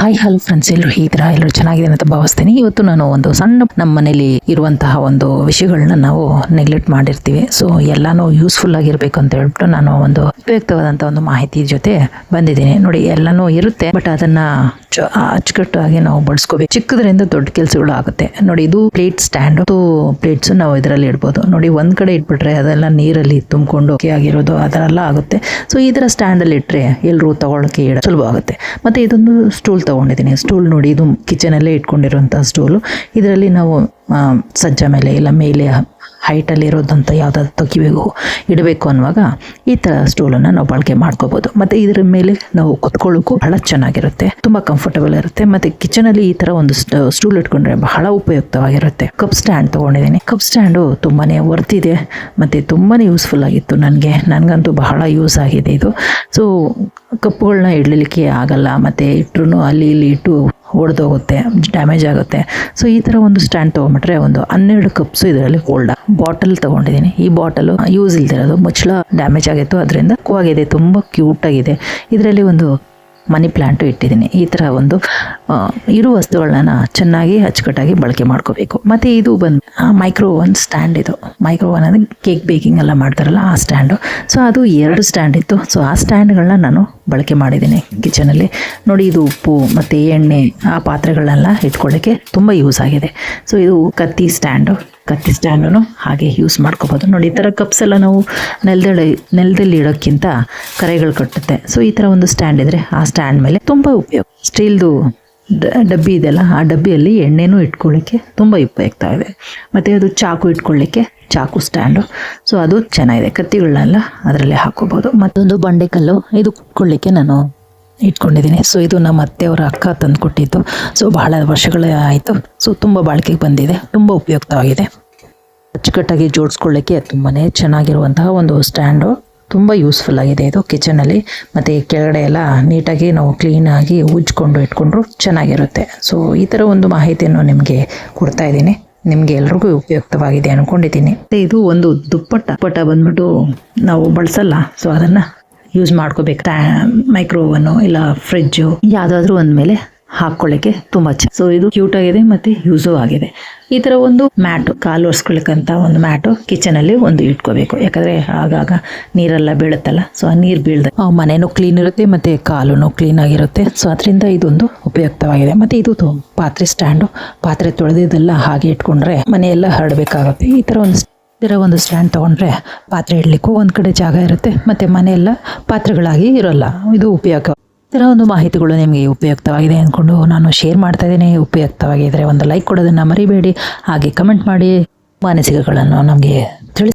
Hi hello friends ಎಲ್ಲರೂ ಹೇಗಿದ್ದೀರಾ? ಎಲ್ಲರೂ ಚೆನ್ನಾಗಿದೆ ಅಂತ ಭಾವಿಸ್ತೀನಿ. ಇವತ್ತು ನಾನು ಒಂದು ಸಣ್ಣ ನಮ್ಮ ಮನೇಲಿ ಇರುವಂತಹ ಒಂದು ವಿಷಯಗಳನ್ನ ನಾವು ನೆಗ್ಲೆಕ್ಟ್ ಮಾಡಿರ್ತೀವಿ. ಸೊ ಎಲ್ಲಾನು ಯೂಸ್ಫುಲ್ ಆಗಿರಬೇಕು ಅಂತ ಹೇಳ್ಬಿಟ್ಟು ನಾನು ಒಂದು ಉಪಯುಕ್ತವಾದಂಥ ಒಂದು ಮಾಹಿತಿ ಜೊತೆ ಬಂದಿದ್ದೀನಿ. ನೋಡಿ, ಎಲ್ಲನೂ ಇರುತ್ತೆ ಬಟ್ ಅದನ್ನ ಚ- ಅಚ್ಚುಕಟ್ಟಾಗಿ ನಾವು ಬಳಸ್ಕೋಬೇಕು. ಚಿಕ್ಕದ್ರಿಂದ ದೊಡ್ಡ ಕೆಲಸಗಳು ಆಗುತ್ತೆ ನೋಡಿ, ಇದು ಪ್ಲೇಟ್ ಸ್ಟ್ಯಾಂಡ್. ಪ್ಲೇಟ್ಸ್ ನಾವು ಇದರಲ್ಲಿ ಇಡ್ಬೋದು. ನೋಡಿ, ಒಂದ್ ಕಡೆ ಇಟ್ಬಿಟ್ರೆ ಅದೆಲ್ಲ ನೀರಲ್ಲಿ ತುಂಬಿಕೊಂಡು ಆಗಿರೋದು ಅದೆಲ್ಲ ಆಗುತ್ತೆ. ಸೊ ಈ ಸ್ಟ್ಯಾಂಡ್ ಅಲ್ಲಿ ಇಟ್ಟರೆ ಎಲ್ಲರೂ ತಗೊಳಕ್ಕೆ ಇಡ ಸುಲಭ ಆಗುತ್ತೆ. ಮತ್ತೆ ಇದೊಂದು ಸ್ಟೂಲ್ ತಗೊಂಡಿದ್ದೀನಿ. ಸ್ಟೂಲ್ ನೋಡಿ, ಇದು ಕಿಚನ್ ಅಲ್ಲೇ ಇಟ್ಕೊಂಡಿರುವಂತಹ ಸ್ಟೂಲು ಇದರಲ್ಲಿ ನಾವು ಸಜ್ಜ ಮೇಲೆ ಇಲ್ಲ, ಮೇಲೆ ಹೈಟ್ ಅಲ್ಲಿ ಇರೋದಂತ ಯಾವ್ದಾದ್ರು ತೆಗಿಬೇಕು ಇಡಬೇಕು ಅನ್ನುವಾಗ ಈ ಥರ ಸ್ಟೂಲನ್ನು ನಾವು ಬಳಕೆ ಮಾಡ್ಕೋಬೋದು. ಮತ್ತು ಇದರ ಮೇಲೆ ನಾವು ಕುತ್ಕೊಳ್ಳೋಕ್ಕೂ ಬಹಳ ಚೆನ್ನಾಗಿರುತ್ತೆ. ತುಂಬ ಕಂಫರ್ಟಬಲ್ ಇರುತ್ತೆ. ಮತ್ತು ಕಿಚನಲ್ಲಿ ಈ ಥರ ಒಂದು ಸ್ಟೂಲ್ ಇಟ್ಕೊಂಡ್ರೆ ಬಹಳ ಉಪಯುಕ್ತವಾಗಿರುತ್ತೆ. ಕಪ್ ಸ್ಟ್ಯಾಂಡ್ ತೊಗೊಂಡಿದ್ದೀನಿ. ಕಪ್ ಸ್ಟ್ಯಾಂಡು ತುಂಬಾ ವರ್ತ್ ಇದೆ. ಮತ್ತೆ ತುಂಬಾನೇ ಯೂಸ್ಫುಲ್ ಆಗಿತ್ತು ನನಗೆ. ನನಗಂತೂ ಬಹಳ ಯೂಸ್ ಆಗಿದೆ ಇದು. ಸೊ ಕಪ್ಪುಗಳನ್ನ ಇಡಲಿಕ್ಕೆ ಆಗಲ್ಲ, ಮತ್ತೆ ಇಟ್ಟರು ಅಲ್ಲಿ ಇಲ್ಲಿ ಇಟ್ಟು ಒಡೆದೋಗುತ್ತೆ ಡ್ಯಾಮೇಜ್ ಆಗುತ್ತೆ. ಸೊ ಈ ಥರ ಒಂದು ಸ್ಟ್ಯಾಂಡ್ ತೊಗೊಂಬಿಟ್ರೆ ಒಂದು ಹನ್ನೆರಡು ಕಪ್ಸು ಇದರಲ್ಲಿ ಹೋಲ್ಡ್ ಬಾಟಲ್ ತೊಗೊಂಡಿದ್ದೀನಿ. ಈ ಬಾಟಲು ಯೂಸ್ ಇಲ್ದಿರೋದು. ಮುಚ್ಚಳ ಡ್ಯಾಮೇಜ್ ಆಗಿತ್ತು. ಅದರಿಂದ ಕೂವಾಗಿದೆ ತುಂಬ ಕ್ಯೂಟಾಗಿದೆ ಇದರಲ್ಲಿ ಒಂದು ಮನಿ ಪ್ಲ್ಯಾಂಟು ಇಟ್ಟಿದ್ದೀನಿ. ಈ ಥರ ಒಂದು ಇರೋ ವಸ್ತುಗಳನ್ನ ಚೆನ್ನಾಗಿ ಅಚ್ಚುಕಟ್ಟಾಗಿ ಬಳಕೆ ಮಾಡ್ಕೋಬೇಕು. ಮತ್ತು ಇದು ಬಂದು ಮೈಕ್ರೋ ಒನ್ ಸ್ಟ್ಯಾಂಡ್ ಇದು. ಮೈಕ್ರೋ ಓವನ್ ಅಂದರೆ ಕೇಕ್ ಬೇಕಿಂಗ್ ಎಲ್ಲ ಮಾಡ್ತಾರಲ್ಲ, ಆ ಸ್ಟ್ಯಾಂಡು ಸೊ ಅದು ಎರಡು ಸ್ಟ್ಯಾಂಡ್ ಇತ್ತು. ಸೊ ಆ ಸ್ಟ್ಯಾಂಡ್ಗಳನ್ನ ನಾನು ಬಳಕೆ ಮಾಡಿದ್ದೀನಿ ಕಿಚನಲ್ಲಿ. ನೋಡಿ ಇದು ಉಪ್ಪು ಮತ್ತು ಎಣ್ಣೆ ಆ ಪಾತ್ರೆಗಳನ್ನೆಲ್ಲ ಇಟ್ಕೊಳ್ಳೋಕ್ಕೆ ತುಂಬ ಯೂಸ್ ಆಗಿದೆ. ಸೊ ಇದು ಕತ್ತಿ ಸ್ಟ್ಯಾಂಡು ಕತ್ತಿ ಸ್ಟ್ಯಾಂಡನ್ನು ಹಾಗೆ ಯೂಸ್ ಮಾಡ್ಕೋಬೋದು. ನೋಡಿ, ಈ ಥರ ಕಪ್ಸ್ ಎಲ್ಲ ನಾವು ನೆಲದಲ್ಲಿ ನೆಲದಲ್ಲಿ ಇಡೋಕ್ಕಿಂತ ಕರೆಗಳು ಕಟ್ಟುತ್ತೆ. ಸೊ ಈ ಥರ ಒಂದು ಸ್ಟ್ಯಾಂಡ್ ಇದ್ದರೆ ಆ ಸ್ಟ್ಯಾಂಡ್ ಮೇಲೆ ತುಂಬ ಉಪಯೋಗ. ಸ್ಟೀಲ್ದು ಡಬ್ಬಿ ಇದೆಯಲ್ಲ, ಆ ಡಬ್ಬಿಯಲ್ಲಿ ಎಣ್ಣೆನೂ ಇಟ್ಕೊಳ್ಳಿಕ್ಕೆ ತುಂಬ ಉಪಯುಕ್ತ ಇದೆ. ಮತ್ತು ಅದು ಚಾಕು ಇಟ್ಕೊಳ್ಳಿಕ್ಕೆ ಚಾಕು ಸ್ಟ್ಯಾಂಡು. ಸೊ ಅದು ಚೆನ್ನಾಗಿದೆ. ಕತ್ತಿಗಳನ್ನೆಲ್ಲ ಅದರಲ್ಲೇ ಹಾಕೋಬೋದು ಮತ್ತೊಂದು ಬಂಡೆಕಲ್ಲು. ಇದು ಕುಟ್ಕೊಳ್ಳಿಕ್ಕೆ ನಾನು ಇಟ್ಕೊಂಡಿದ್ದೀನಿ. ಸೊ ಇದು ನಮ್ಮ ಅತ್ತೆಯವರ ಅಕ್ಕ ತಂದು ಕೊಟ್ಟಿದ್ದು ಸೊ ಬಹಳ ವರ್ಷಗಳೇ ಆಯಿತು. ಸೊ ತುಂಬ ಬಾಳಿಕೆಗೆ ಬಂದಿದೆ. ತುಂಬ ಉಪಯುಕ್ತವಾಗಿದೆ. ಅಚ್ಚುಕಟ್ಟಾಗಿ ಜೋಡಿಸ್ಕೊಳ್ಳಿಕ್ಕೆ ತುಂಬಾ ಚೆನ್ನಾಗಿರುವಂತಹ ಒಂದು ಸ್ಟ್ಯಾಂಡು. ತುಂಬ ಯೂಸ್ಫುಲ್ ಆಗಿದೆ ಇದು ಕಿಚನಲ್ಲಿ. ಮತ್ತು ಕೆಳಗಡೆ ಎಲ್ಲ ನೀಟಾಗಿ ನಾವು ಕ್ಲೀನಾಗಿ ಉಜ್ಜಿಕೊಂಡು ಇಟ್ಕೊಂಡ್ರು ಚೆನ್ನಾಗಿರುತ್ತೆ. ಸೊ ಈ ಥರ ಒಂದು ಮಾಹಿತಿಯನ್ನು ನಿಮಗೆ ಕೊಡ್ತಾ ಇದ್ದೀನಿ. ನಿಮಗೆ ಎಲ್ರಿಗೂ ಉಪಯುಕ್ತವಾಗಿದೆ ಅನ್ಕೊಂಡಿದ್ದೀನಿ. ಇದು ಒಂದು ದುಪ್ಪಟ್ಟ. ದುಪ್ಪಟ್ಟ ಬಂದ್ಬಿಟ್ಟು ನಾವು ಬಳಸಲ್ಲ. ಸೊ ಅದನ್ನ ಯೂಸ್ ಮಾಡ್ಕೋಬೇಕು. ಮೈಕ್ರೋ ಓವನು ಇಲ್ಲ ಫ್ರಿಜ್ಜು ಯಾವುದಾದ್ರೂ ಒಂದ್ ಮೇಲೆ ಹಾಕ್ಕೊಳ್ಳಿಕ್ಕೆ ತುಂಬ ಚೆನ್ನ ಸೊ ಇದು ಕ್ಯೂಟ್ ಆಗಿದೆ ಮತ್ತೆ ಯೂಸು ಆಗಿದೆ. ಈ ಥರ ಒಂದು ಮ್ಯಾಟು ಕಾಲು ಒರೆಸ್ಕೊಳಕ್ಕಂತ ಒಂದು ಮ್ಯಾಟು ಕಿಚನಲ್ಲಿ ಒಂದು ಇಟ್ಕೋಬೇಕು. ಯಾಕಂದರೆ ಆಗಾಗ ನೀರೆಲ್ಲ ಬೀಳುತ್ತಲ್ಲ ಸೊ ಆ ನೀರು ಬೀಳ್ದೆ ಮನೆಯೂ ಮನೆನೂ ಕ್ಲೀನ್ ಇರುತ್ತೆ, ಮತ್ತು ಕಾಲು ಕ್ಲೀನ್ ಆಗಿರುತ್ತೆ. ಸೊ ಅದರಿಂದ ಇದೊಂದು ಉಪಯುಕ್ತವಾಗಿದೆ. ಮತ್ತು ಇದು ಪಾತ್ರೆ ಸ್ಟ್ಯಾಂಡು ಪಾತ್ರೆ ತೊಳೆದಿದ್ದೆಲ್ಲ ಹಾಗೆ ಇಟ್ಕೊಂಡ್ರೆ ಮನೆಯೆಲ್ಲ ಹರಡಬೇಕಾಗುತ್ತೆ. ಈ ಥರ ಒಂದು ಇದರ ಒಂದು ಸ್ಟ್ಯಾಂಡ್ ತೊಗೊಂಡ್ರೆ ಪಾತ್ರೆ ಇಡ್ಲಿಕ್ಕೂ ಒಂದು ಕಡೆ ಜಾಗ ಇರುತ್ತೆ, ಮತ್ತು ಮನೆಯೆಲ್ಲ ಪಾತ್ರೆಗಳಾಗಿ ಇರೋಲ್ಲ. ಇದು ಉಪಯೋಗ ಥರ ಒಂದು ಮಾಹಿತಿಗಳು ನಿಮಗೆ ಉಪಯುಕ್ತವಾಗಿದೆ ಅಂದ್ಕೊಂಡು ನಾನು ಶೇರ್ ಮಾಡ್ತಾ ಇದ್ದೀನಿ. ಉಪಯುಕ್ತವಾಗಿದ್ದರೆ ಒಂದು ಲೈಕ್ ಕೊಡೋದನ್ನು ಮರಿಬೇಡಿ. ಹಾಗೆ ಕಮೆಂಟ್ ಮಾಡಿ ಮಾನಸಿಕಗಳನ್ನು ನಮಗೆ